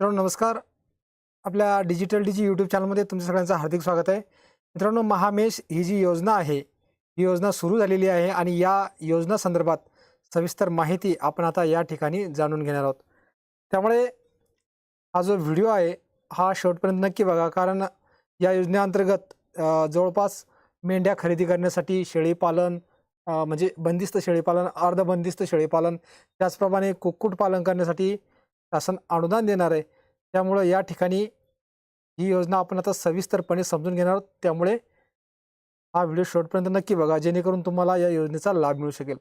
मित्रांनो नमस्कार. आपल्या डिजिटल डीजी यूट्यूब चॅनलमध्ये तुमच्या सगळ्यांचं हार्दिक स्वागत आहे. मित्रांनो महामेश ही जी योजना आहे ही योजना सुरू झालेली आहे आणि या योजना संदर्भात सविस्तर माहिती आपण आता या ठिकाणी जाणून घेणार आहोत. त्यामुळे हा जो व्हिडिओ आहे हा शेवटपर्यंत नक्की बघा कारण या योजनेअंतर्गत जवळपास मेंढ्या खरेदी करण्यासाठी शेळीपालन म्हणजे बंदिस्त शेळीपालन अर्धबंदिस्त शेळीपालन त्याचप्रमाणे कुक्कुटपालन करण्यासाठी शासन अनुदान देणार आहे. त्यामुळं या ठिकाणी ही योजना आपण आता सविस्तरपणे समजून घेणार आहोत. त्यामुळे हा व्हिडिओ शेवटपर्यंत नक्की बघा जेणेकरून तुम्हाला या योजनेचा लाभ मिळू शकेल.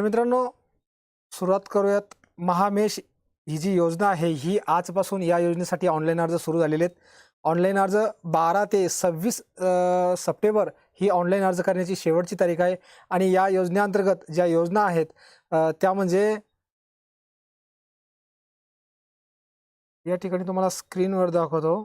तर मित्रांनो सुरुवात करूयात. महामेश ही जी योजना आहे ही आजपासून या योजनेसाठी ऑनलाईन अर्ज सुरू झालेले आहेत. ऑनलाईन अर्ज बारा ते सव्वीस सप्टेंबर ही ऑनलाईन अर्ज करण्याची शेवटची तारीख आहे. आणि या योजनेअंतर्गत ज्या योजना आहेत त्या म्हणजे या ठिकाणी तुम्हाला स्क्रीनवर दाखवतो.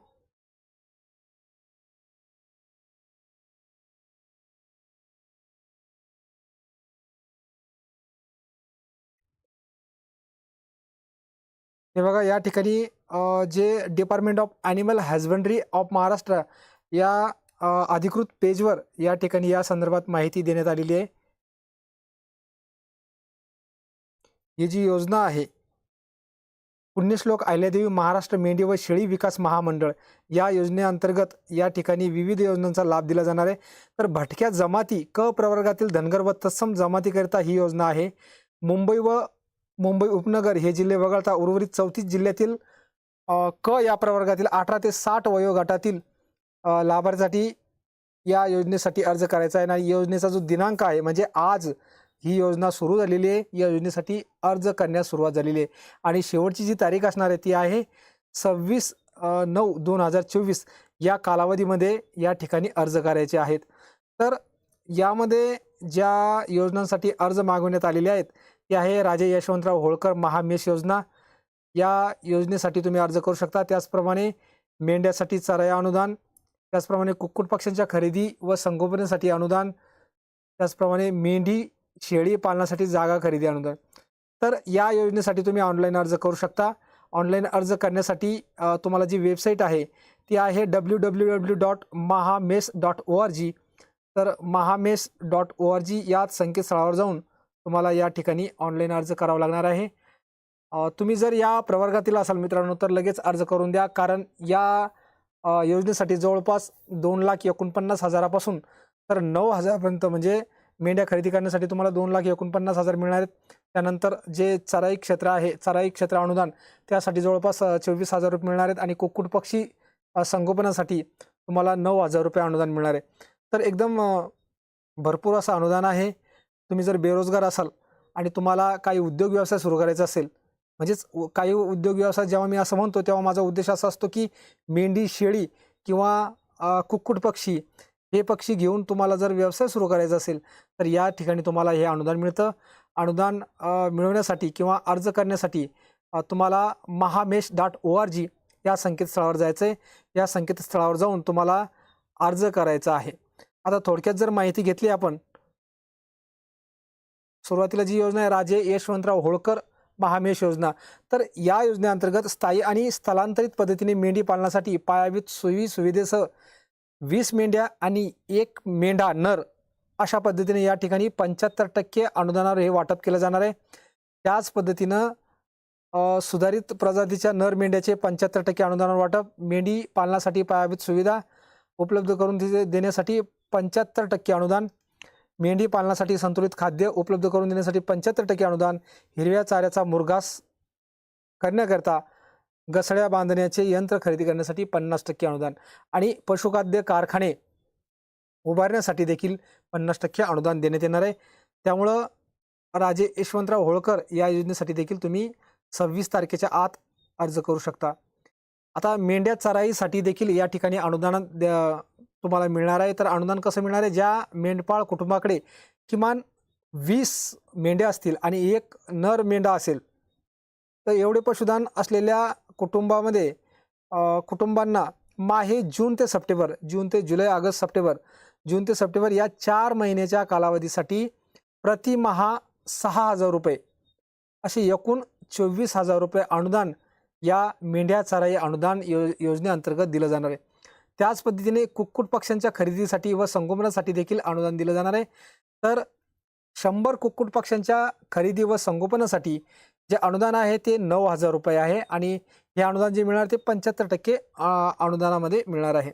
हे बघा या ठिकाणी जे department of animal husbandry of Maharashtra या अधिकृत पेजवर या ठिकाणी या संदर्भात माहिती देण्यात आलेली आहे. ही जी योजना आहे पुण्यश्लोक अहिल्यादेवी महाराष्ट्र मेंढी व शेळी विकास महामंडळ या योजनेअंतर्गत या ठिकाणी विविध योजनांचा लाभ दिला जाणार आहे. तर भटक्या जमाती क प्रवर्गातील धनगर व तत्सम जमातीकरिता ही योजना आहे. मुंबई व मुंबई उपनगर हे जिल्हे वगळता उर्वरित चौतीस जिल्ह्यातील क या प्रवर्गातील अठरा ते साठ वयोगटातील लाभार्थ्यासाठी या योजनेसाठी अर्ज करायचा आहे. आणि योजनेचा जो दिनांक आहे म्हणजे आज ही योजना सुरू झालेली आहे. या योजनेसाठी अर्ज करण्यास सुरुवात झालेली आहे. आणि शेवटची जी तारीख असणार आहे ती आहे सव्वीस नऊ दोन हजार चोवीस या कालावधीमध्ये या ठिकाणी अर्ज करायचे आहेत. तर यामध्ये ज्या योजनांसाठी अर्ज मागवण्यात आलेले आहेत ते आहे. राजे यशवंतराव होळकर महामेश योजना. या योजनेसाठी तुम्ही अर्ज करू शकता. त्याचप्रमाणे मेंढ्यासाठी चराया अनुदान त्याचप्रमाणे कुक्कुट पक्ष्यांच्या खरेदी व संगोपनासाठी अनुदान त्याचप्रमाणे मेंढी शेळी पालनासाठी जागा खरेदी अनुदान. तर या योजनेसाठी तुम्ही ऑनलाईन अर्ज करू शकता. ऑनलाईन अर्ज करण्यासाठी तुम्हाला जी वेबसाईट आहे ती आहे W W W dot Mahamesh dot O R G. तर महामेस डॉट ओ आर जी या संकेतस्थळावर जाऊन तुम्हाला या ठिकाणी ऑनलाईन अर्ज करावा लागणार आहे. तुम्ही जर या प्रवर्गातील असाल मित्रांनो तर लगेच अर्ज करून द्या. कारण या योजनेसाठी जवळपास दोन लाख एकोणपन्नास हजारापासून तर नऊ हजारपर्यंत म्हणजे मेंढ्या खरेदी करण्यासाठी तुम्हाला दोन लाख एकोणपन्नास हजार मिळणार आहेत. त्यानंतर जे चराई क्षेत्र आहे चराई क्षेत्र अनुदान त्यासाठी जवळपास चोवीस हजार रुपये मिळणार आहेत. आणि कुक्कुट पक्षी संगोपनासाठी तुम्हाला नऊ हजार रुपये अनुदान मिळणार आहे. तर एकदम भरपूर असं अनुदान आहे. तुम्ही जर बेरोजगार असाल आणि तुम्हाला काही उद्योग व्यवसाय सुरू करायचा असेल म्हणजेच काही उद्योग व्यवसाय जेव्हा मी असं म्हणतो तेव्हा माझा उद्देश असा असतो की मेंढी शेळी किंवा कुक्कुट पक्षी हे पक्षी घेऊन तुम्हाला जर व्यवसाय सुरू करायचा असेल तर या ठिकाणी तुम्हाला हे अनुदान मिळतं. अनुदान मिळवण्यासाठी किंवा अर्ज करण्यासाठी तुम्हाला महामेश डॉट ओ आर जी या संकेतस्थळावर जायचं आहे या संकेतस्थळावर जाऊन तुम्हाला अर्ज करायचा आहे. आता थोडक्यात जर माहिती घेतली आपण सुरुवातीला जी योजना आहे राजे यशवंतराव होळकर महामेश योजना. तर या योजनेअंतर्गत स्थायी आणि स्थलांतरित पद्धतीने मेंढी पालनासाठी पायाभूत सोयी सुविधेसह वीस मेंढ्या आणि एक मेंढा नर अशा पद्धतीने या ठिकाणी पंच्याहत्तर टक्के अनुदानावर हे वाटप केलं जाणार आहे. त्याच पद्धतीनं सुधारित प्रजातीच्या नर मेंढ्याचे पंच्याहत्तर टक्के अनुदानावर वाटप मेंढी पालनासाठी पायाभूत सुविधा उपलब्ध करून दि देण्यासाठी पंच्याहत्तर टक्के अनुदान मेंढी पालनासाठी संतुलित खाद्य उपलब्ध करून देण्यासाठी पंच्याहत्तर टक्के अनुदान हिरव्या चाऱ्याचा मुरघास करण्याकरता गसड्या बांधण्याचे यंत्र खरेदी करण्यासाठी पन्नास टक्के अनुदान आणि पशुखाद्य कारखाने उभारण्यासाठी देखील पन्नास टक्के अनुदान देण्यात येणार आहे. त्यामुळं राजे यशवंतराव होळकर या योजनेसाठी देखील तुम्ही सव्वीस तारखेच्या आत अर्ज करू शकता. आता मेंढ्या चराईसाठी देखील या ठिकाणी अनुदान द्या- तुम्हाला मिळणार आहे. तर अनुदान कसं मिळणार आहे? ज्या मेंढपाळ कुटुंबाकडे किमान वीस मेंढ्या असतील आणि एक नर मेंढा असेल तर एवढे पशुधन असलेल्या कुटुंबामध्ये कुटुंबांना माहे जून ते सप्टेंबर जून ते जुलै ऑगस्ट सप्टेंबर जून ते सप्टेंबर या चार महिन्याच्या कालावधीसाठी प्रतिमहा सहा हजार रुपये असे एकूण चोवीस हजार रुपये अनुदान या मेंढ्या चराई अनुदान यो योजनेअंतर्गत दिलं जाणार आहे. त्याच पद्धतीने कुक्कुट पक्ष्यांच्या खरेदीसाठी व संगोपनासाठी देखील अनुदान दिलं जाणार आहे. तर शंभर कुक्कुट पक्ष्यांच्या खरेदी व संगोपनासाठी जे अनुदान आहे ते नऊ हजार रुपये आहे आणि हे अनुदान जे मिळणार ते पंच्याहत्तर टक्के अनुदानामध्ये मिळणार आहे.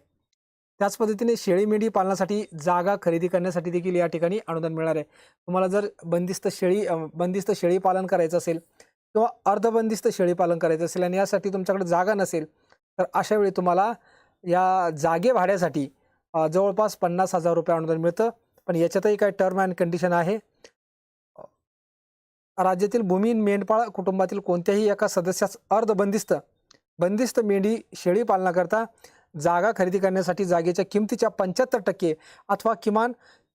त्याच पद्धतीने शेळी मेंढी पालनासाठी जागा खरेदी करण्यासाठी देखील या ठिकाणी अनुदान मिळणार आहे. तुम्हाला जर बंदिस्त शेळी बंदिस्त शेळी पालन करायचं असेल किंवा अर्धबंदिस्त शेळी पालन करायचं असेल आणि यासाठी तुमच्याकडे जागा नसेल तर अशा वेळी तुम्हाला या जागे भाड्यासाठी जवळपास पन्नास हजार रुपये अनुदान मिळतं. पण याच्यातही काही टर्म अँड कंडिशन आहे. राज्यातील भूमीहीन मेंढपाळ कुटुंबातील कोणत्याही एका सदस्यास अर्धबंदिस्त बंदिस्त मेंढी शेळी पालनाकरता जागा खरेदी करण्यासाठी जागेच्या किमतीच्या पंच्याहत्तर टक्के अथवा किमान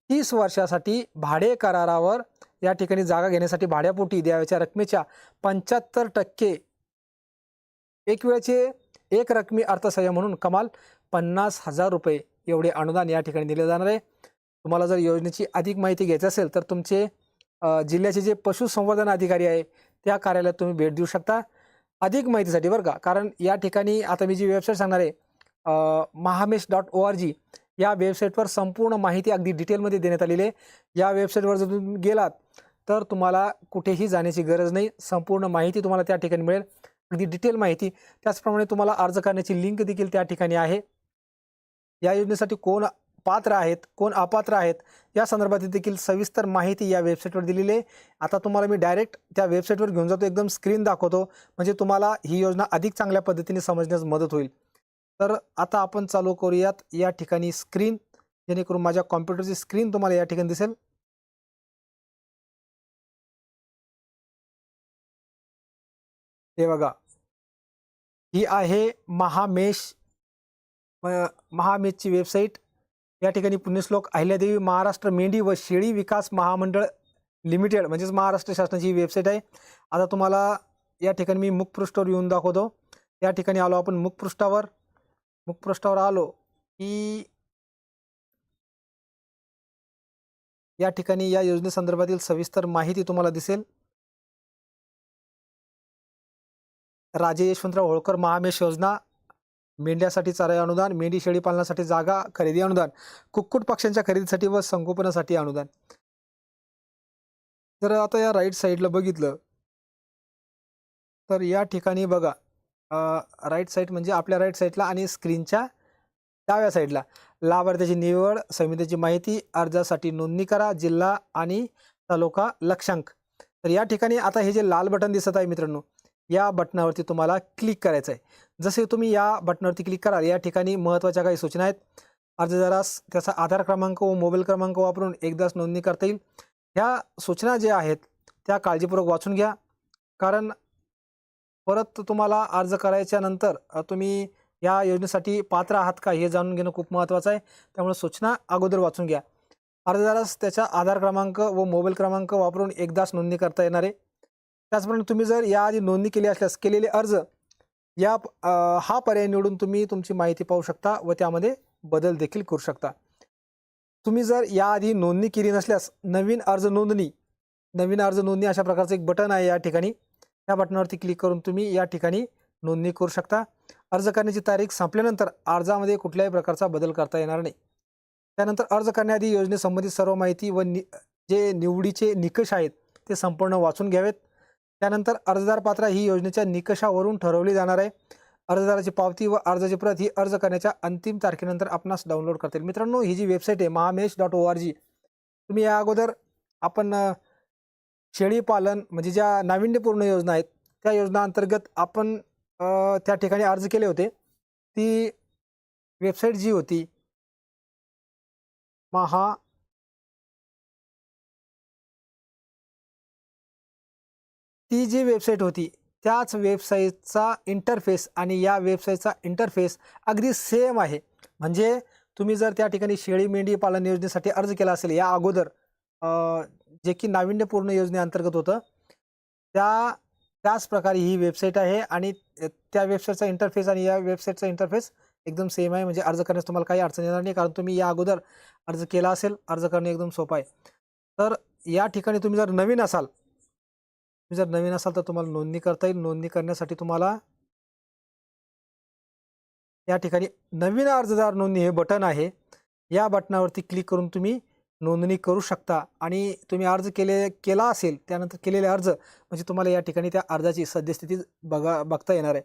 तीस वर्षासाठी भाडे करारावर या ठिकाणी जागा घेण्यासाठी भाड्यापोटी द्यावयाच्या रकमेच्या पंच्याहत्तर टक्के. एक वेळचे एक रकमी अर्थसहाय्य म्हणून कमाल पन्नास हजार रुपये एवढे अनुदान या ठिकाणी दिले जाणार आहे. तुम्हाला जर योजनेची अधिक माहिती घ्यायची असेल तर तुमचे जिल्ह्याचे जे पशुसंवर्धन अधिकारी आहे त्या कार्यालयात तुम्ही भेट देऊ शकता. अधिक माहितीसाठी बरं का कारण या ठिकाणी आता मी जी वेबसाईट सांगणार आहे महामेश डॉट ओ आर जी या वेबसाईटवर संपूर्ण माहिती अगदी डिटेलमध्ये देण्यात आलेली आहे. या वेबसाईटवर जर तुम्ही गेलात तर तुम्हाला कुठेही जाण्याची गरज नाही. संपूर्ण माहिती तुम्हाला त्या ठिकाणी मिळेल. अगदी डिटेल माहिती. त्याचप्रमाणे तुम्हाला अर्ज करण्याची लिंक देखील त्या ठिकाणी आहे. या योजनेसाठी कोण पात्र आहेत कोण अपात्र आहेत या संदर्भात देखील सविस्तर माहिती या वेबसाईटवर दिलेली आहे. आता तुम्हाला मी डायरेक्ट त्या वेबसाईटवर घेऊन जातो. एकदम स्क्रीन दाखवतो. म्हणजे तुम्हाला ही योजना अधिक चांगल्या पद्धतीने समजण्यास मदत होईल. तर आता आपण चालू करूयात या ठिकाणी स्क्रीन जेणेकरून माझ्या कॉम्प्युटरची स्क्रीन तुम्हाला या ठिकाणी दिसेल. हे बघा. ही आहे महामेश महामेशची वेबसाईट या ठिकाणी पुण्यश्लोक अहिल्यादेवी महाराष्ट्र मेंढी व शेळी विकास महामंडळ लिमिटेड म्हणजेच महाराष्ट्र शासनाची वेबसाईट आहे. आता तुम्हाला या ठिकाणी मी मुखपृष्ठावर येऊन दाखवतो. या ठिकाणी आलो आपण मुखपृष्ठावर. मुखपृष्ठावर आलो की या ठिकाणी या योजनेसंदर्भातील सविस्तर माहिती तुम्हाला दिसेल. राजे यशवंतराव होळकर महामेश योजना मेंढ्यासाठी चारा अनुदान मेंढी शेळी पालनासाठी जागा खरेदी अनुदान कुक्कुट पक्ष्यांच्या खरेदीसाठी व संगोपनासाठी अनुदान. जर आता या राईट साईडला बघितलं तर या ठिकाणी बघा राईट साईड म्हणजे आपल्या राईट साईडला आणि स्क्रीनच्या डाव्या साईडला लाभार्थ्याची निवड समितीची माहिती अर्जासाठी नोंदणी करा जिल्हा आणि तालुका लक्षांक. तर या ठिकाणी आता हे जे लाल बटन दिसत आहे मित्रांनो या बटनावरती तुम्हाला क्लिक करायचं आहे. जसे तुम्ही या बटनावरती क्लिक कराल या ठिकाणी महत्त्वाच्या काही सूचना आहेत. अर्जदारास त्याचा आधार क्रमांक व मोबाईल क्रमांक वापरून एकदाच नोंदणी करता येईल. ह्या सूचना ज्या आहेत त्या काळजीपूर्वक वाचून घ्या. कारण परत तुम्हाला अर्ज करायच्या नंतर तुम्ही या योजनेसाठी पात्र आहात का हे जाणून घेणं खूप महत्त्वाचं आहे. त्यामुळे सूचना अगोदर वाचून घ्या. अर्जदारास त्याचा आधार क्रमांक व मोबाईल क्रमांक वापरून एकदाच नोंदणी करता येणार आहे. त्याचप्रमाणे तुम्ही जर याआधी नोंदणी केली असल्यास केलेले अर्ज या हा पर्याय निवडून तुम्ही तुमची माहिती पाहू शकता व त्यामध्ये बदल देखील करू शकता. तुम्ही जर याआधी नोंदणी केली नसल्यास नवीन अर्ज नोंदणी नवीन अर्ज नोंदणी अशा प्रकारचं एक बटन आहे या ठिकाणी. त्या बटनावरती क्लिक करून तुम्ही या ठिकाणी नोंदणी करू शकता. अर्ज करण्याची तारीख संपल्यानंतर अर्जामध्ये कुठल्याही प्रकारचा बदल करता येणार नाही. त्यानंतर अर्ज करण्याआधी योजनेसंबंधित सर्व माहिती व नि जे निवडीचे निकष आहेत ते संपूर्ण वाचून घ्यावेत. त्यानंतर अर्जदार पात्र ही योजनेच्या निकषावरून ठरवली जाणार आहे. अर्जदाराची पावती व अर्जाची प्रत ही अर्ज करण्याच्या अंतिम तारखेनंतर आपणास डाउनलोड करता येईल. मित्रांनो ही जी वेबसाईट आहे महामेश डॉट ओ आर जी तुम्ही या अगोदर आपण अ, शेळी पालन म्हणजे ज्या नाविन्यपूर्ण योजना आहेत त्या योजना अंतर्गत आपण त्या ठिकाणी अर्ज केले होते. ती वेबसाईट जी होती महा ती जी वेबसाईट होती त्याच वेबसाईटचा इंटरफेस आणि या वेबसाईटचा इंटरफेस अगदी सेम आहे. म्हणजे तुम्ही जर त्या ठिकाणी शेळी मेंढी पालन योजनेसाठी अर्ज केला असेल या अगोदर जे की नाविन्यपूर्ण योजनेअंतर्गत होतं त्या त्याच प्रकारे ही वेबसाईट आहे आणि त्या वेबसाईटचा इंटरफेस आणि या वेबसाईटचा इंटरफेस एकदम सेम आहे. म्हणजे अर्ज करण्यास तुम्हाला काही अडचण येणार नाही कारण तुम्ही या अगोदर अर्ज केला असेल अर्ज करणे एकदम सोपं आहे. तर या ठिकाणी तुम्ही जर नवीन असाल तुम्ही जर नवीन असाल तर तुम्हाला नोंदणी करता येईल. नोंदणी करण्यासाठी तुम्हाला या ठिकाणी नवीन अर्जदार नोंदणी हे बटन आहे. या बटनावरती क्लिक करून तुम्ही नोंदणी करू शकता आणि तुम्ही अर्ज केले केला असेल त्यानंतर केलेले अर्ज म्हणजे तुम्हाला या ठिकाणी त्या अर्जाची सद्यस्थिती बघा बघता येणार आहे.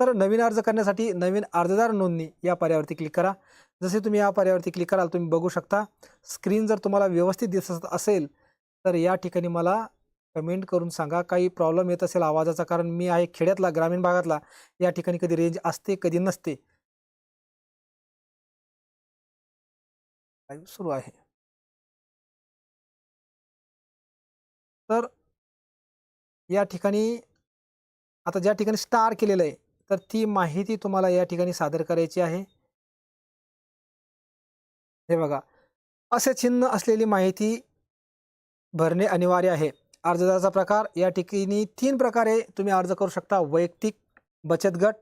तर नवीन अर्ज करण्यासाठी नवीन अर्जदार नोंदणी या पर्यावरती क्लिक करा. जसे तुम्ही या पर्यावरती क्लिक कराल तुम्ही बघू शकता. स्क्रीन जर तुम्हाला व्यवस्थित दिसत असेल तर या ठिकाणी मला कमेंट करून सांगा. काही प्रॉब्लेम येत असेल आवाजाचा कारण मी आहे खेड्यातला ग्रामीण भागातला. या ठिकाणी कधी रेंज असते कधी नसते. सुरू आहे. तर या ठिकाणी आता ज्या ठिकाणी स्टार केलेलं आहे तर ती माहिती तुम्हाला या ठिकाणी सादर करायची आहे. हे बघा. असे चिन्ह असलेली माहिती भरणे अनिवार्य आहे. अर्जदाराचा प्रकार. या ठिकाणी तीन प्रकारे तुम्ही अर्ज करू शकता. वैयक्तिक बचत गट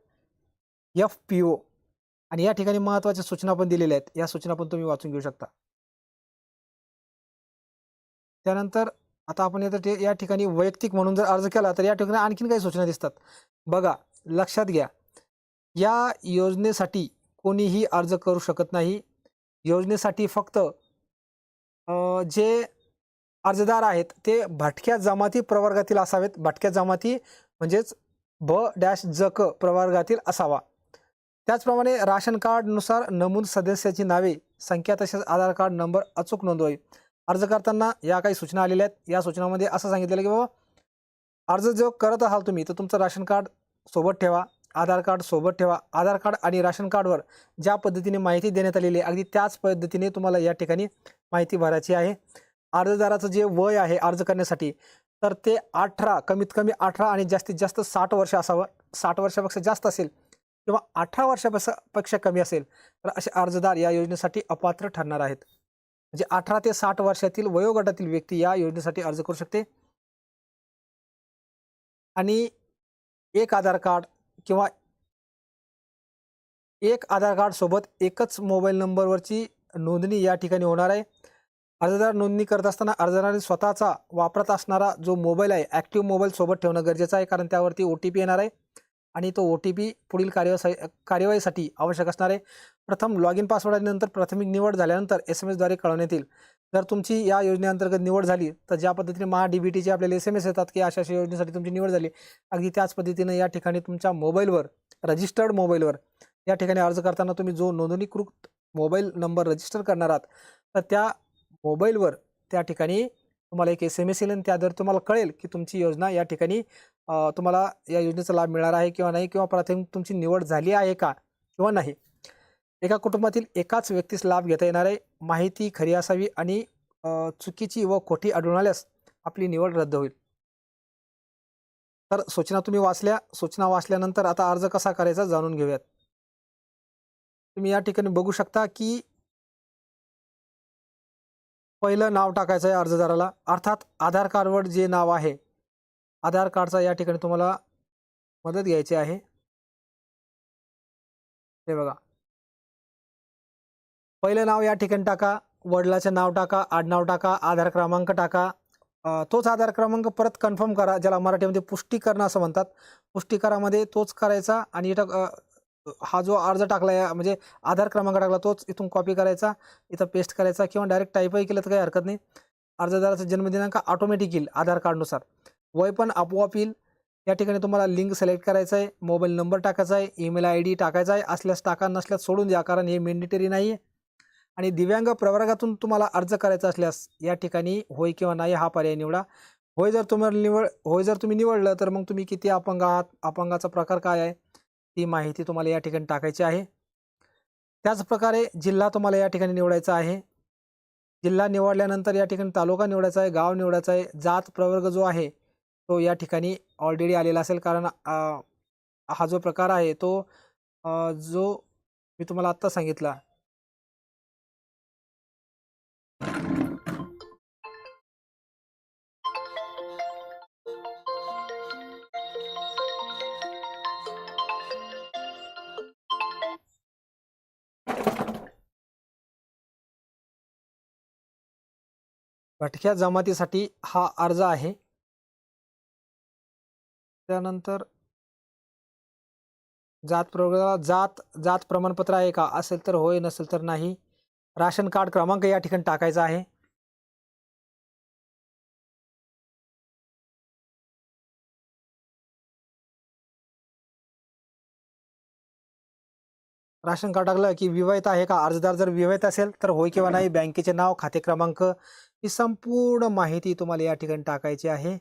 एफ पी ओ आणि या ठिकाणी महत्त्वाच्या सूचना पण दिलेल्या आहेत. या सूचना पण तुम्ही वाचून घेऊ शकता. त्यानंतर आता आपण येतं ते या ठिकाणी वैयक्तिक म्हणून जर अर्ज केला तर या ठिकाणी आणखीन काही सूचना दिसतात. बघा लक्षात घ्या. या योजनेसाठी कोणीही अर्ज करू शकत नाही. योजनेसाठी फक्त जे अर्जदार आहेत ते भटक्या जमाती प्रवर्गातील असावेत. भटक्या जमाती म्हणजेच ब डॅश जक प्रवर्गातील असावा. त्याचप्रमाणे राशन कार्डनुसार नमूद सदस्याची नावे संख्या तसेच आधार कार्ड नंबर अचूक नोंदवावी. अर्ज करताना या काही सूचना आलेल्या आहेत. या सूचनामध्ये असं सांगितलेलं की बाबा अर्ज जो करत असाल तुम्ही तर तुमचं राशन कार्ड सोबत ठेवा आधार कार्ड सोबत ठेवा. आधार कार्ड आणि राशन कार्डवर ज्या पद्धतीने माहिती देण्यात आलेली आहे अगदी त्याच पद्धतीने तुम्हाला या ठिकाणी माहिती भरायची आहे. अर्जदाराचं जे वय आहे अर्ज करण्यासाठी तर ते अठरा कमीत कमी अठरा आणि जास्तीत जास्त साठ वर्ष असावं. साठ वर्षापेक्षा जास्त असेल किंवा अठरा वर्षापेक्षा पेक्षा कमी असेल तर असे अर्जदार या योजनेसाठी अपात्र ठरणार आहेत. म्हणजे अठरा ते साठ वर्षातील वयोगटातील व्यक्ती या योजनेसाठी अर्ज करू शकते. आणि एक आधार कार्ड किंवा एक आधार कार्डसोबत एकच मोबाईल नंबरवरची नोंदणी या ठिकाणी होणार आहे. अर्जदार नोंदणी करत असताना अर्जदाराने स्वतःचा वापरत असणारा जो मोबाईल आहे ॲक्टिव्ह मोबाईल सोबत ठेवणं गरजेचं आहे कारण त्यावरती ओ टी पी येणार आहे आणि तो ओ टी पी पुढील कार्यवाही कार्यवाहीसाठी आवश्यक असणार आहे. प्रथम लॉग इन पासवर्ड आणि नंतर प्राथमिक निवड झाल्यानंतर एस एम एसद्वारे कळवण्यात येईल. जर तुमची या योजनेअंतर्गत निवड झाली तर ज्या पद्धतीने महा डी बी टीचे आपल्याला एस एम एस येतात की अशा अशा योजनेसाठी तुमची निवड झाली अगदी त्याच पद्धतीनं या ठिकाणी तुमच्या मोबाईलवर रजिस्टर्ड मोबाईलवर या ठिकाणी अर्ज करताना तुम्ही जो नोंदणीकृत मोबाईल नंबर रजिस्टर करणार आहात तर त्या मोबाईलवर त्या ठिकाणी तुम्हाला एक एस एम एस येईल आणि त्याद्वारे तुम्हाला कळेल की तुमची योजना या ठिकाणी तुम्हाला या योजनेचा लाभ मिळणार आहे किंवा नाही किंवा प्राथमिक तुमची निवड झाली आहे का किंवा नाही. एका कुटुंबातील एकाच व्यक्तीस लाभ घेता येणार आहे माहिती खरी असावी आणि चुकीची व खोटी आढळून आल्यास आपली निवड रद्द होईल. तर सूचना तुम्ही वाचल्या सूचना वाचल्यानंतर आता अर्ज कसा करायचा जाणून घेऊयात. तुम्ही या ठिकाणी बघू शकता की पहिलं नाव टाकायचं आहे अर्जदाराला. अर्थात आधार कार्डवर जे नाव आहे आधार कार्डचा या ठिकाणी तुम्हाला मदत घ्यायची आहे. हे बघा. पहिलं नाव या ठिकाणी टाका वडिलाचं नाव टाका आडनाव टाका आधार क्रमांक टाका. तोच आधार क्रमांक परत कन्फर्म करा ज्याला मराठीमध्ये पुष्टीकरण असं म्हणतात. पुष्टीकरामध्ये तोच करायचा आणि इथं हा जो अर्ज टाकला आहे म्हणजे आधार क्रमांक टाकला तोच इथून कॉपी करायचा इथं पेस्ट करायचा किंवा डायरेक्ट टाईपही केलं तर काही हरकत नाही. अर्जदाराचा जन्मदिनांक ऑटोमॅटिक येईल आधार कार्डनुसार वय पण आपोआप येईल. या ठिकाणी तुम्हाला लिंक सिलेक्ट करायचं आहे मोबाईल नंबर टाकायचा आहे ईमेल आय डी टाकायचा आहे असल्यास टाका नसल्यास सोडून द्या कारण हे मेंडेटरी नाही आहे आणि दिव्यांग प्रवर्गातून तुम्हाला अर्ज करायचा असल्यास या ठिकाणी होय किंवा नाही हा पर्याय निवडा. होय जर तुम्हाला निवड होय जर तुम्ही निवडलं तर मग तुम्ही किती अपंग आहात अपंगाचा प्रकार काय आहे? ती माहिती तुम्हाला या ठिकाणी टाकायची आहे. त्याचप्रकारे जिल्हा तुम्हाला या ठिकाणी निवडायचा आहे. जिल्हा निवडल्यानंतर या ठिकाणी तालुका निवडायचा आहे गाव निवडायचा आहे जात प्रवर्ग जो आहे तो या ठिकाणी ऑलरेडी आलेला असेल. कारण हा जो प्रकार आहे तो जो मी तुम्हाला आत्ता सांगितला भटक्या जमातीसाठी हा अर्ज आहे. त्यानंतर जात प्रवर्गाला जात जात प्रमाणपत्र आहे का? असेल तर होय नसेल तर नाही. राशन कार्ड क्रमांक या ठिकाणी टाकायचा आहे. राशन कार्ड टाकलं की विवाहित आहे का? अर्जदार जर विवाहित असेल तर होय किंवा नाही बँकेचे नाव खाते क्रमांक ही संपूर्ण माहिती तुम्हाला या ठिकाणी टाकायची आहे.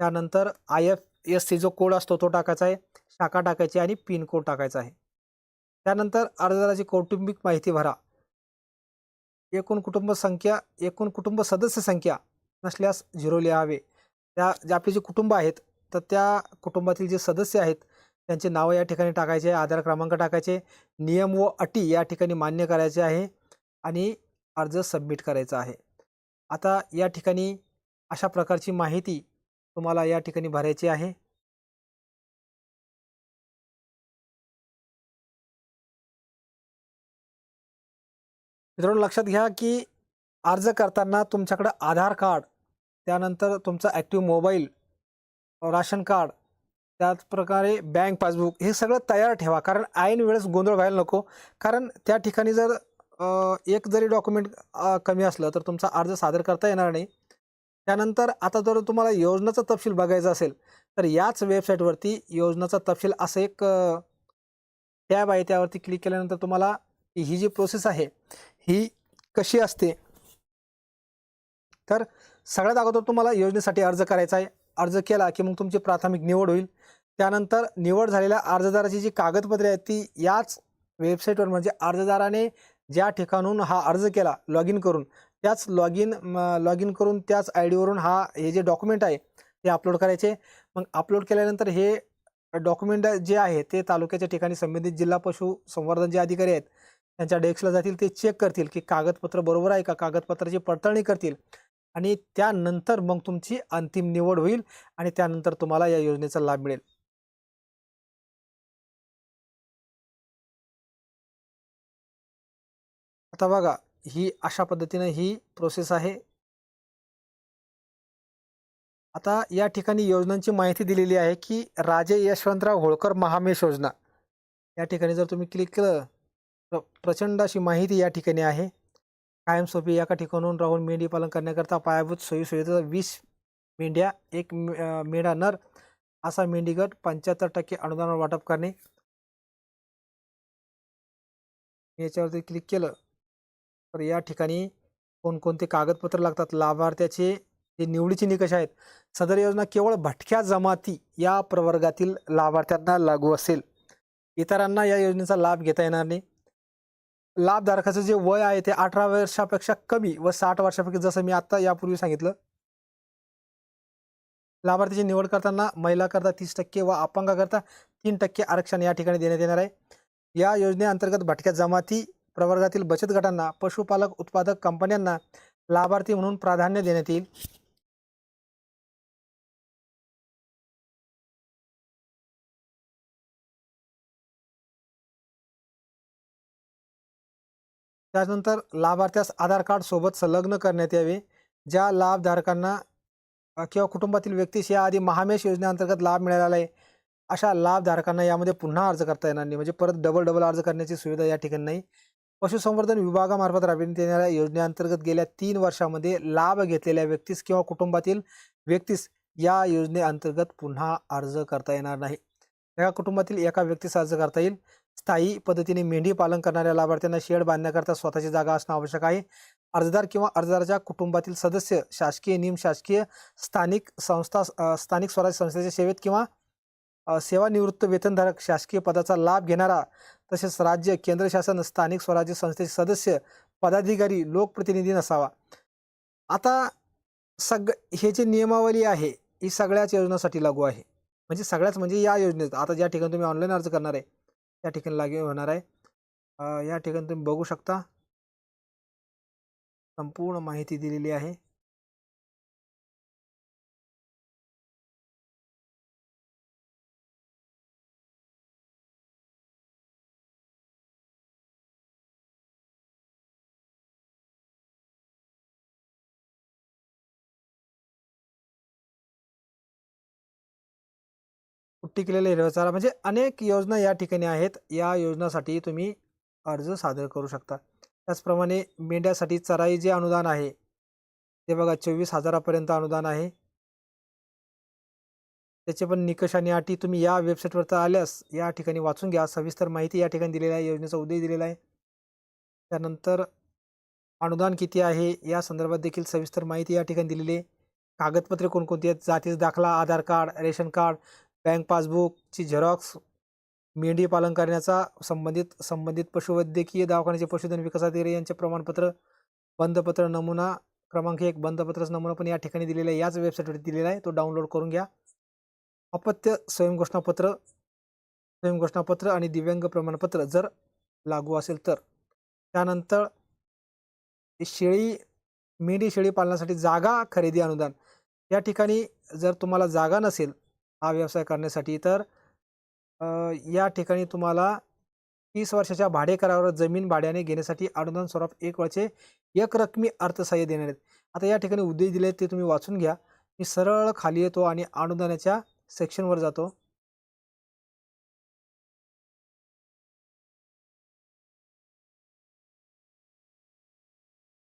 त्यानंतर आय एफ एस सी जो कोड असतो तो टाकायचा आहे शाखा टाकायची आणि पिन कोड टाकायचा आहे. त्यानंतर अर्जदाराची कौटुंबिक माहिती भरा. एकूण कुटुंब संख्या एकूण कुटुंब सदस्य संख्या नसल्यास झिरो लिहावे. त्या जे आपले जे कुटुंब आहेत तर त्या कुटुंबातील जे सदस्य आहेत त्यांचे नावं या ठिकाणी टाकायचे आधार क्रमांक टाकायचे नियम व अटी या ठिकाणी मान्य करायचे आहे आणि अर्ज सबमिट करायचा आहे. आता या ठिकाणी अशा प्रकारची माहिती तुम्हाला या ठिकाणी भरायची आहे. मित्रांनो लक्षात घ्या की अर्ज करताना तुमच्याकडं आधार कार्ड त्यानंतर तुमचा ॲक्टिव्ह मोबाईल राशन कार्ड त्याचप्रकारे बँक पासबुक हे सगळं तयार ठेवा. कारण ऐन वेळेस गोंधळ व्हायला नको. कारण त्या ठिकाणी जर एक जरी डॉक्युमेंट कमी असलं तर तुमचा अर्ज सादर करता येणार नाही. त्यानंतर आता जर तुम्हाला योजनेचा तपशील बघायचा असेल तर याच वेबसाईटवरती योजनेचा तपशील असं एक टॅब आहे. त्यावरती क्लिक केल्यानंतर तुम्हाला ही जी प्रोसेस आहे ही कशी असते? तर सगळ्यात अगोदर तुम्हाला योजनेसाठी अर्ज करायचा आहे. अर्ज केला की मग तुमची प्राथमिक निवड होईल. त्यानंतर निवड झालेल्या अर्जदाराची जी कागदपत्रे आहेत ती याच वेबसाईटवर म्हणजे अर्जदाराने ज्या ठिकाणून हा अर्ज केला लॉग इन करून त्याच लॉग इन लॉग इन करून त्याच आय डीवरून हा हे जे डॉक्युमेंट आहे ते अपलोड करायचे. मग अपलोड केल्यानंतर हे डॉक्युमेंट जे आहे ते तालुक्याच्या ठिकाणी संबंधित जिल्हा पशु संवर्धन जे अधिकारी आहेत त्यांच्या डेस्कला जातील ते चेक करतील की कागदपत्र बरोबर आहे का? कागदपत्राची पडताळणी करतील. आणि त्यानंतर मग तुमची अंतिम निवड होईल आणि त्यानंतर तुम्हाला या योजनेचा लाभ मिळेल. आता बघा ही अशा पद्धतीनं ही प्रोसेस आहे. आता या ठिकाणी योजनांची माहिती दिलेली आहे की राजे यशवंतराव होळकर महामेश योजना. या ठिकाणी जर तुम्ही क्लिक केलं तर प्रचंड अशी माहिती या ठिकाणी आहे. कायमस्वरूपी एका ठिकाणून राहून मेंढी पालन करण्याकरता पायाभूत सोयी सुविधा वीस मेंढ्या एक मे- मेढा नर असा मेंढीगट पंच्याहत्तर टक्के अनुदान वाटप करणे. याच्यावरती क्लिक केलं तर या ठिकाणी कोणकोणते कागदपत्र लागतात? लाभार्थ्याचे जे निवडीचे निकष आहेत. सदर योजना केवळ भटक्या जमाती या प्रवर्गातील लाभार्थ्यांना लागू असेल. इतरांना या योजनेचा लाभ घेता येणार नाही. लाभधारकाचं जे वय आहे ते अठरा वर्षापेक्षा कमी व साठ वर्षापैकी जसं मी आत्ता यापूर्वी सांगितलं. लाभार्थीची निवड करताना महिलाकरता तीस टक्के व अपंगाकरता तीन टक्के आरक्षण या ठिकाणी देण्यात येणार आहे. या योजनेअंतर्गत भटक्या जमाती प्रवर्गातील बचत गटांना पशुपालक उत्पादक कंपन्यांना लाभार्थी म्हणून प्राधान्य देण्यात येईल. त्यानंतर लाभार्थ्यास आधार कार्ड सोबत संलग्न करण्यात यावे. ज्या लाभधारकांना किंवा कुटुंबातील व्यक्तीस याआधी महामेश योजनेअंतर्गत लाभ मिळालेला आहे अशा लाभधारकांना यामध्ये पुन्हा अर्ज करता येणार नाही. म्हणजे परत डबल डबल अर्ज करण्याची सुविधा या ठिकाणी नाही. पशुसंवर्धन विभागामार्फत राबविण्यात येणाऱ्या योजनेअंतर्गत गेल्या तीन वर्षामध्ये लाभ घेतलेल्या व्यक्तीस किंवा कुटुंबातील व्यक्तीस या योजनेअंतर्गत पुन्हा अर्ज करता येणार नाही. एका कुटुंबातील एका व्यक्तीस अर्ज करता येईल. स्थायी पद्धतीने मेंढी पालन करणाऱ्या लाभार्थ्यांना शेड बांधण्याकरता स्वतःची जागा असणं आवश्यक आहे. अर्जदार किंवा अर्जदाराच्या कुटुंबातील सदस्य शासकीय निमशासकीय स्थानिक संस्था स्थानिक स्वराज्य संस्थेच्या सेवेत किंवा सेवानिवृत्त वेतनधारक शासकीय पदाचा लाभ घेणारा तसेच राज्य केंद्र शासन स्थानिक स्वराज्य संस्थेचे सदस्य पदाधिकारी लोकप्रतिनिधी नसावा. आता सग हे जे नियमावली आहे ही सगळ्याच योजनासाठी लागू आहे. म्हणजे सगळ्याच म्हणजे या योजनेत. आता ज्या ठिकाणी तुम्ही ऑनलाईन अर्ज करणार आहे या ठिकाणी लागू होणार आहे. या ठिकाणी तुम्ही बघू शकता. संपूर्ण माहिती दिलेली आहे. पुट्टी केलेले हिरव्या चारा म्हणजे अनेक योजना या ठिकाणी आहेत. या योजनासाठी तुम्ही अर्ज सादर करू शकता. त्याचप्रमाणे मेंढ्यासाठी चराई जे अनुदान आहे ते बघा चोवीस हजारापर्यंत अनुदान आहे. त्याचे पण निकष आणि अटी तुम्ही या वेबसाईटवर तर आल्यास या ठिकाणी वाचून घ्या. सविस्तर माहिती या ठिकाणी दिलेली आहे. योजनेचा उद्देश दिलेला आहे. त्यानंतर अनुदान किती आहे? या संदर्भात देखील सविस्तर माहिती या ठिकाणी दिलेली आहे. कागदपत्रे कोणकोणती आहेत? जातीचा दाखला Aadhaar card ration card bank पासबुकची झेरॉक्स मेंढी पालन करण्याचा संबंधित संबंधित पशुवैद्यकीय दवाखान्याचे पशुधन विकास अधिकारी यांचे प्रमाणपत्र बंधपत्र नमुना क्रमांक एक बंधपत्राचा नमुना पण या ठिकाणी दिलेला आहे. याच वेबसाईटवर दिलेला आहे. तो डाउनलोड करून घ्या. अपत्य स्वयंघोषणापत्र स्वयंघोषणापत्र आणि दिव्यांग प्रमाणपत्र जर लागू असेल तर. त्यानंतर शेळी मेंढी शेळी पालनासाठी जागा खरेदी अनुदान. या ठिकाणी जर तुम्हाला जागा नसेल हा व्यवसाय करण्यासाठी. तर या ठिकाणी तुम्हाला तीस वर्षाच्या भाडे करारावर जमीन भाड्याने घेण्यासाठी अनुदान स्वरूप एक वर्षे एक रकमी अर्थसहाय्य देणार आहेत. आता या ठिकाणी उद्देश दिले आहेत ते तुम्ही वाचून घ्या. मी सरळ खाली येतो आणि अनुदानाच्या सेक्शनवर जातो.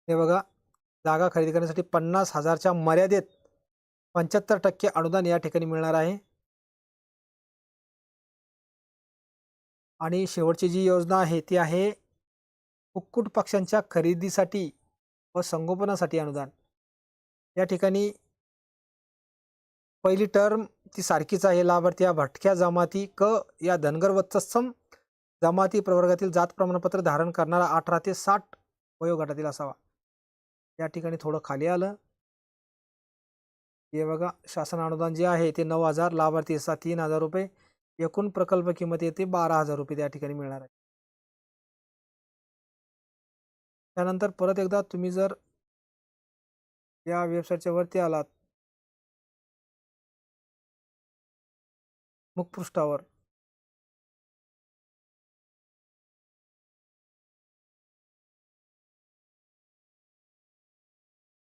हे बघा जागा खरेदी करण्यासाठी पन्नास हजारच्या मर्यादेत पंच्याहत्तर टक्के अनुदान या ठिकाणी मिळणार आहे. आणि शेवटची जी योजना आहे ती आहे कुक्कुट पक्ष्यांच्या खरेदीसाठी व संगोपनासाठी अनुदान. या ठिकाणी पहिली टर्म ती सारखीच आहे लाभार्थी या भटक्या जमाती क या धनगर व तत्सम जमाती प्रवर्गातील जात प्रमाणपत्र धारण करणारा अठरा ते साठ वयोगटातील असावा. या ठिकाणी थोडं खाली आलं. हे बघा शासन अनुदान जे आहे ते नऊ हजार लाभार्थी असतात तीन हजार रुपये. एकूण प्रकल्प किंमत येते बारा हजार रुपये त्या ठिकाणी मिळणार आहे. त्यानंतर परत एकदा तुम्ही जर या वेबसाईटच्या वरती आलात. मुखपृष्ठावर.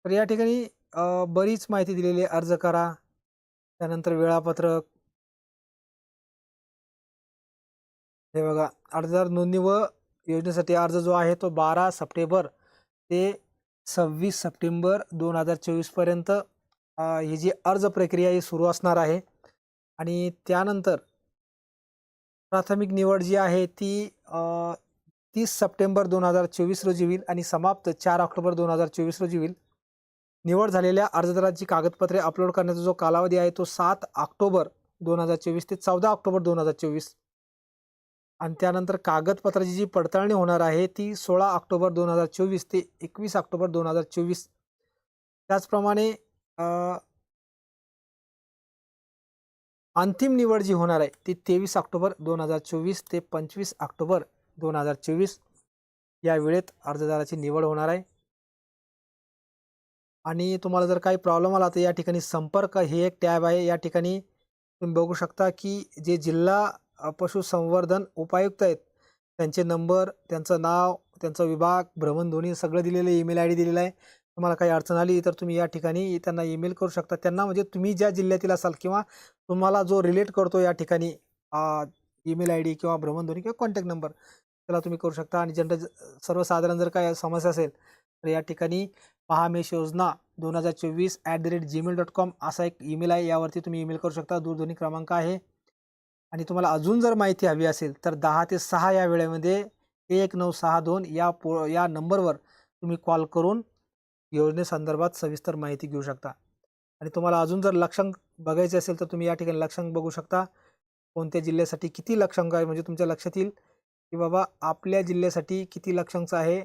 तर या ठिकाणी बरीच माहिती दिलेली आहे. अर्ज करा. त्यानंतर वेळापत्रक. हे बघा. अर्जदार नोंदणी व योजनेसाठी अर्ज जो आहे तो बारा सप्टेंबर ते सव्वीस सप्टेंबर दोन हजार चोवीसपर्यंत ही जी अर्ज प्रक्रिया ही सुरू असणार आहे. आणि त्यानंतर प्राथमिक निवड जी आहे ती तीस सप्टेंबर दोन हजार चोवीस रोजी होईल आणि समाप्त चार ऑक्टोबर दोन हजार चोवीस रोजी होईल. निवड झालेल्या अर्जदाराची कागदपत्रे अपलोड करण्याचा जो कालावधी आहे तो सात ऑक्टोबर दोन हजार चोवीस ते चौदा ऑक्टोबर दोन हजार चोवीस. आणि त्यानंतर कागदपत्राची जी पडताळणी होणार आहे ती सोळा ऑक्टोबर दोन हजार चोवीस ते एकवीस ऑक्टोबर दोन हजार चोवीस. त्याचप्रमाणे अंतिम निवड जी होणार आहे ती तेवीस ऑक्टोबर दोन हजार चोवीस ते पंचवीस ऑक्टोबर दोन हजार चोवीस. या वेळेत अर्जदाराची निवड होणार आहे. आणि तुम्हाला जर काही प्रॉब्लेम आला तर या ठिकाणी संपर्क हे एक टॅब आहे. या ठिकाणी तुम्ही बघू शकता की जे जिल्हा पशुसंवर्धन उपायुक्त आहेत त्यांचे नंबर त्यांचं नाव त्यांचा विभाग भ्रमणध्वनी सगळं दिलेलं ईमेल आय डी दिलेला आहे. तुम्हाला काही अडचण आली तर तुम्ही या ठिकाणी त्यांना ईमेल करू शकता. त्यांना म्हणजे तुम्ही ज्या जिल्ह्यातील असाल किंवा तुम्हाला जो रिलेट करतो या ठिकाणी ईमेल आय डी किंवा भ्रमणध्वनी किंवा कॉन्टॅक्ट नंबर त्याला तुम्ही करू शकता. आणि जनरल सर्वसाधारण जर काय समस्या असेल तर या ठिकाणी महामेश योजना दोन हजार चोवीस at the rate gmail dot com असा एक ईमेल आहे. यावरती तुम्ही ईमेल करू शकता. दूरध्वनी क्रमांक आहे. आणि तुम्हाला अजून जर माहिती हवी असेल तर दहा ते सहा या वेळेमध्ये एक नऊ सहा दोन या पो या नंबरवर तुम्ही कॉल करून योजनेसंदर्भात सविस्तर माहिती घेऊ शकता. आणि तुम्हाला अजून जर लक्षांक बघायचे असेल तर तुम्ही या ठिकाणी लक्षांक बघू शकता. कोणत्या जिल्ह्यासाठी किती लक्षांक आहे म्हणजे तुमच्या लक्षात येईल की बाबा आपल्या जिल्ह्यासाठी किती लक्षांक आहे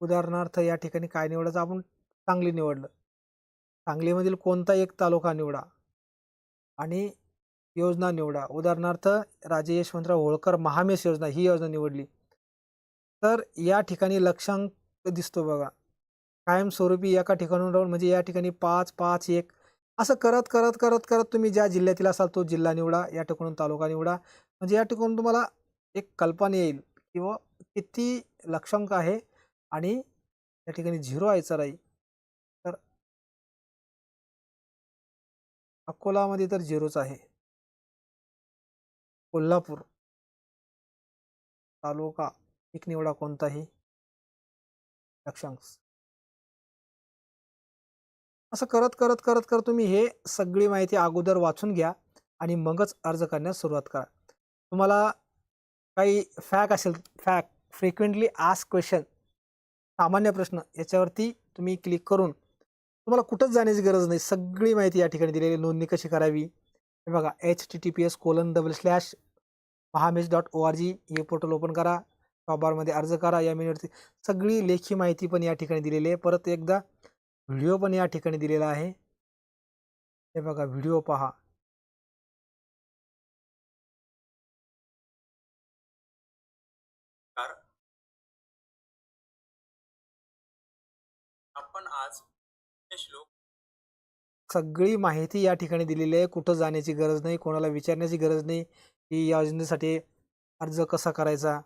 उदाहरणार्थ या ठिकाणी काय निवडायचं? आपण सांगली निवडलं. सांगलीमधील कोणता एक तालुका निवडा आणि योजना निवडा. उदाहरणार्थ राजे यशवंतराव होळकर महामेश योजना ही योजना निवडली. तर या ठिकाणी लक्षांक दिसतो बघा. कायमस्वरूपी एका ठिकाणून राहून म्हणजे या ठिकाणी पाच पाच एक असं करत करत करत करत तुम्ही ज्या जिल्ह्यातील असाल तो जिल्हा निवडा या ठिकाणून तालुका निवडा. म्हणजे या ठिकाणून तुम्हाला एक कल्पना येईल किंवा किती लक्षांक आहे आणि या ठिकाणी झिरो यायचा राहील. तर अकोलामध्ये तर झिरोच आहे. कोल्हापूर तालुका एक निवडा कोणताही? लक्षांश. असं करत करत करत करत तुम्ही हे सगळी माहिती अगोदर वाचून घ्या आणि मगच अर्ज करण्यास सुरुवात करा. तुम्हाला काही फॅक असेल फॅक फ्रिक्वेंटली आस्क क्वेश्चन सामान्य प्रश्न. याच्यावरती तुम्ही क्लिक करून तुम्हाला कुठंच जाण्याची गरज नाही. सगळी माहिती या ठिकाणी दिलेली आहे. नोंदणी कशी करावी? हे बघा H T T P S colon double slash Mahamesh dot O R G हे पोर्टल ओपन करा टॉपबारमध्ये अर्ज करा. या मेन्यूवरती सगळी लेखी माहिती पण या ठिकाणी दिलेली आहे. परत एकदा व्हिडिओ पण या ठिकाणी दिलेला आहे. हे बघा व्हिडिओ पहा. सगळी माहिती या ठिकाणी दिलेली आहे. कुठं जाण्याची गरज नाही कोणाला विचारण्याची गरज नाही. की या योजनेसाठी अर्ज कसा करायचा?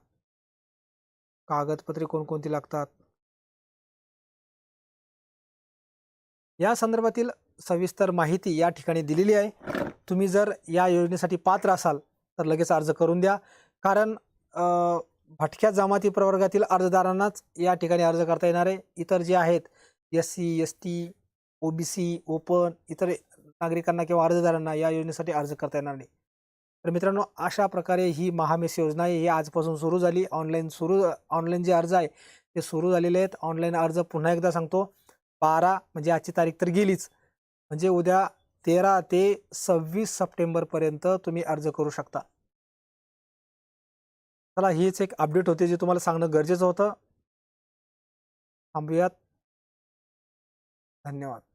कागदपत्रे कोणकोणती लागतात? या संदर्भातील सविस्तर माहिती या ठिकाणी दिलेली आहे. तुम्ही जर या योजनेसाठी पात्र असाल तर लगेच अर्ज करून द्या. कारण भटक्या जमाती प्रवर्गातील अर्जदारांनाच या ठिकाणी अर्ज करता येणार आहे. इतर जे आहेत S C S T OBC open इतर नागरिकांना किंवा अर्जदारांना या योजनेसाठी अर्ज करता येणार नाही. तर मित्रांनो अशा प्रकारे ही महामेस योजना आहे. ही आजपासून सुरू झाली. ऑनलाईन सुरू ऑनलाईन जे अर्ज आहे ते सुरू झालेले आहेत. ऑनलाईन अर्ज पुन्हा एकदा सांगतो. बारा म्हणजे आजची तारीख तर गेलीच. म्हणजे उद्या तेरा ते सव्वीस सप्टेंबरपर्यंत तुम्ही अर्ज करू शकता. चला हीच एक अपडेट होती जे तुम्हाला सांगणं गरजेचं होतं. थांबूयात. धन्यवाद.